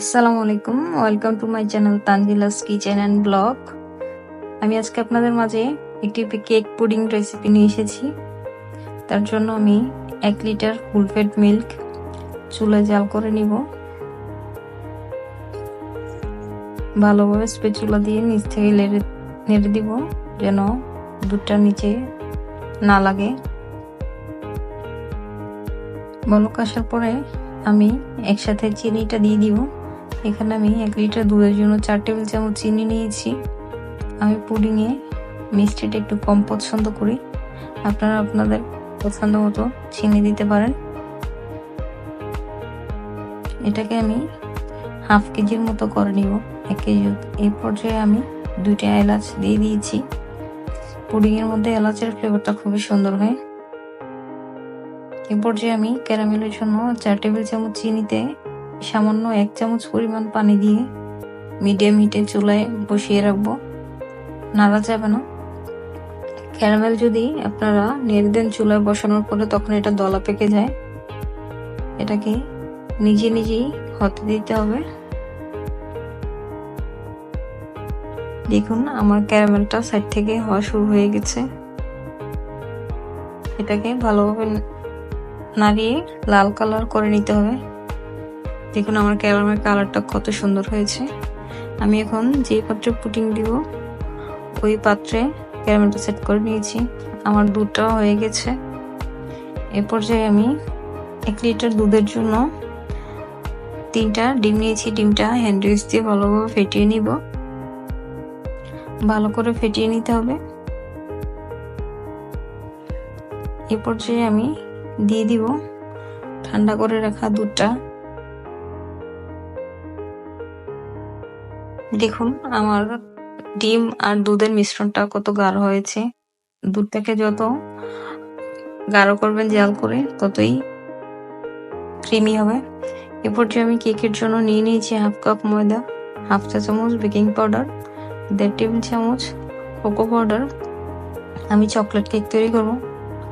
আসসালামু আলাইকুম, welcome to my channel Tanzila's kitchen and blog. আমি আজকে আপনাদের মাঝে একটি কেক পুডিং রেসিপি নিয়ে এসেছি। তার জন্য আমি এক লিটার ফুলফেড মিল্ক চুলায় জাল করে নিব। ভালোভাবে স্পেচুলা দিয়ে নিচ থেকে নেড়ে নেড়ে দিব, যেন দুধটা নিচে না লাগে। বলক আসার পরে আমি একসাথে চিনিটা দিয়ে দিব। এখানে আমি এক লিটার দুধের জন্য চার টেবিল চামচ চিনি নিয়েছি। আমি পুডিংয়ে মিষ্টিটা একটু কম পছন্দ করি। আপনারা আপনাদের পছন্দ মতো চিনি দিতে পারেন। এটাকে আমি হাফ কেজির মতো করে নিব, এক কেজি এই পর্যায়ে আমি দুইটা এলাচ দিয়ে দিয়েছি। পুডিংয়ের মধ্যে এলাচের ফ্লেভারটা খুবই সুন্দর হয়। এ পর্যায়ে আমি ক্যারামেলের জন্য চার টেবিল চামচ চিনিতে সামান্য এক চামচ পরিমাণ পানি দিয়ে মিডিয়াম হিটে চুলায় বসিয়ে রাখব। নাড়া যাবে না। ক্যারামেল যদি আপনারা নেড়ে চুলায় বসানোর পরে তখন এটা দলা পেকে যায়। এটাকে নিজে নিজেই হতে দিতে হবে। দেখুন, আমার ক্যারামেলটা সাইড থেকে হওয়া শুরু হয়ে গেছে। এটাকে ভালোভাবে নাড়িয়ে লাল কালার করে নিতে হবে। দেখুন আমার ক্যারামের কালারটা কত সুন্দর হয়েছে। আমি এখন যে পাত্রে পুটিং দিব, ওই পাত্রে ক্যারামেলটা সেট করে নিয়েছি। আমার দুধটাও হয়ে গেছে। এ পর্যায়ে আমি এক লিটার দুধের জন্য তিনটা ডিম নিয়েছি। ডিমটা হ্যান্ড দিয়ে ভালোভাবে ফেটিয়ে নিব। ভালো করে ফেটিয়ে নিতে হবে। এ পর্যায়ে আমি দিয়ে দিব ঠান্ডা করে রাখা দুধটা। দেখুন, আমার ডিম আর দুধের মিশ্রণটা কত গাঢ় হয়েছে। দুধটাকে যত গাঢ় করবেন জাল করে, ততই ক্রিমি হবে। এরপর যে আমি কেকের জন্য নিয়ে নিয়েছি হাফ কাপ ময়দা, হাফ চা চামচ বেকিং পাউডার, দেড় টেবিল চামচ কোকো পাউডার। আমি চকলেট কেক তৈরি করব।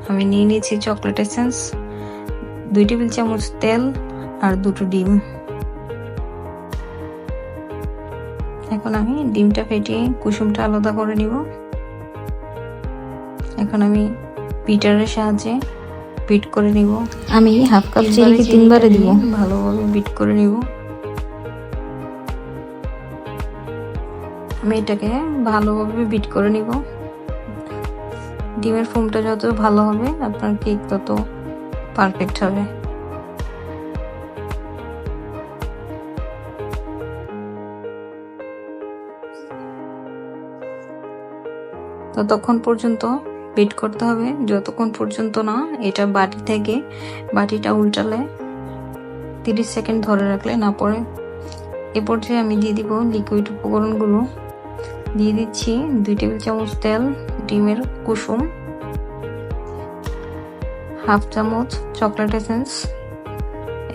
আমি নিয়ে নিয়েছি চকলেট এসেন্স, দুই টেবিল চামচ তেল আর দুটো ডিম। এখন আমি ডিমটা ফেটিয়ে কুসুমটা আলাদা করে নিব। এখন আমি পিটারের সাহায্যে বিট করে নিব। আমি হাফ কাপ চিনিকে তিনবারে দিব। ভালোভাবে বিট করে নিব। আমি এটাকে ভালোভাবে বিট করে নিব। ডিমের ফোমটা যত ভালো হবে আপনার কেক তত পারফেক্ট হবে। ততক্ষণ পর্যন্ত বিট করতে হবে। যতক্ষণ পর্যন্ত না এটা বাটি থেকে বাটিটা উল্টালে তিরিশ সেকেন্ড ধরে রাখলে না পড়ে। এ পর্যায়ে আমি দিয়ে দিব লিকুইড উপকরণগুলো। দিয়ে দিচ্ছি দুই টেবিল চামচ তেল, ডিমের কুসুম, হাফ চামচ চকলেট এসেন্স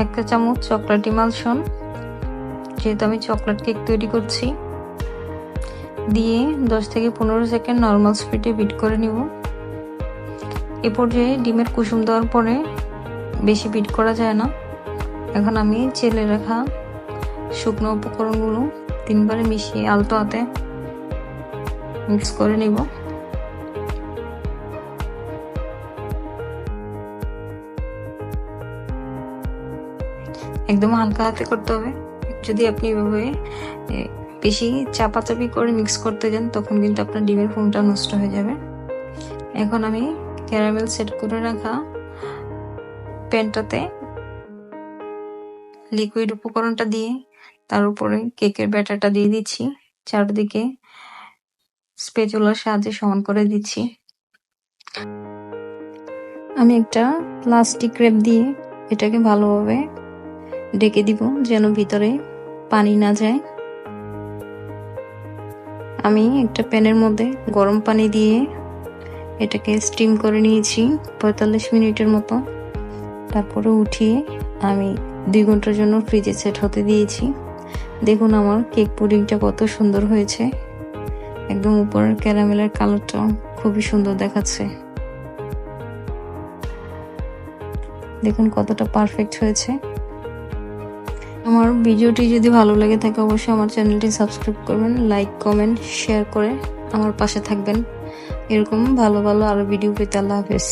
একটা চামচ চকলেট ইমালশন যেহেতু আমি চকলেট কেক তৈরি করছি দিয়ে দশ থেকে পনেরো সেকেন্ড নর্মাল স্পিডে বিট করে নিব। এ পর্যায়ে ডিমের কুসুম দেওয়ার পরে বেশি বিট করা যায় না। এখন আমি চেলে রাখা শুকনো উপকরণগুলো তিনবারে মিশিয়ে আলতো হাতে মিক্স করে নিব। একদম হালকা হাতে করতে হবে। যদি আপনি এভাবে বেশি চাপাচাপি করে মিক্স করতে যান, তখন কিন্তু আপনার ডিমের ফোমটা নষ্ট হয়ে যাবে। এখন আমি ক্যারামেল সেট করে রাখা প্যানটাতে লিকুইড উপকরণটা দিয়ে তার উপরে কেকের ব্যাটারটা দিয়ে দিচ্ছি। চারদিকে স্পেচুলার সাহায্যে সমান করে দিচ্ছি। আমি একটা প্লাস্টিক রেপ দিয়ে এটাকে ভালোভাবে ডেকে দিব, যেন ভিতরে পানি না যায়। আমি একটা প্যানের মধ্যে গরম পানি দিয়ে এটাকে স্টিম করে নিয়েছি পঁয়তাল্লিশ মিনিটের মতো। তারপরে উঠিয়ে আমি দুই ঘণ্টার জন্য ফ্রিজে সেট হতে দিয়েছি। দেখুন আমার কেক পুডিংটা কত সুন্দর হয়েছে। একদম উপরের ক্যারামেলের কালারটা খুবই সুন্দর দেখাচ্ছে। দেখুন কতটা পারফেক্ট হয়েছে। আমার ভিডিওটি যদি ভালো লাগে থাকে, অবশ্যই আমার চ্যানেলটি সাবস্ক্রাইব করবেন, লাইক, কমেন্ট, শেয়ার করে আমার পাশে থাকবেন। এরকম ভালো ভালো আরও ভিডিও পেতে আল্লাহ হাফেজ।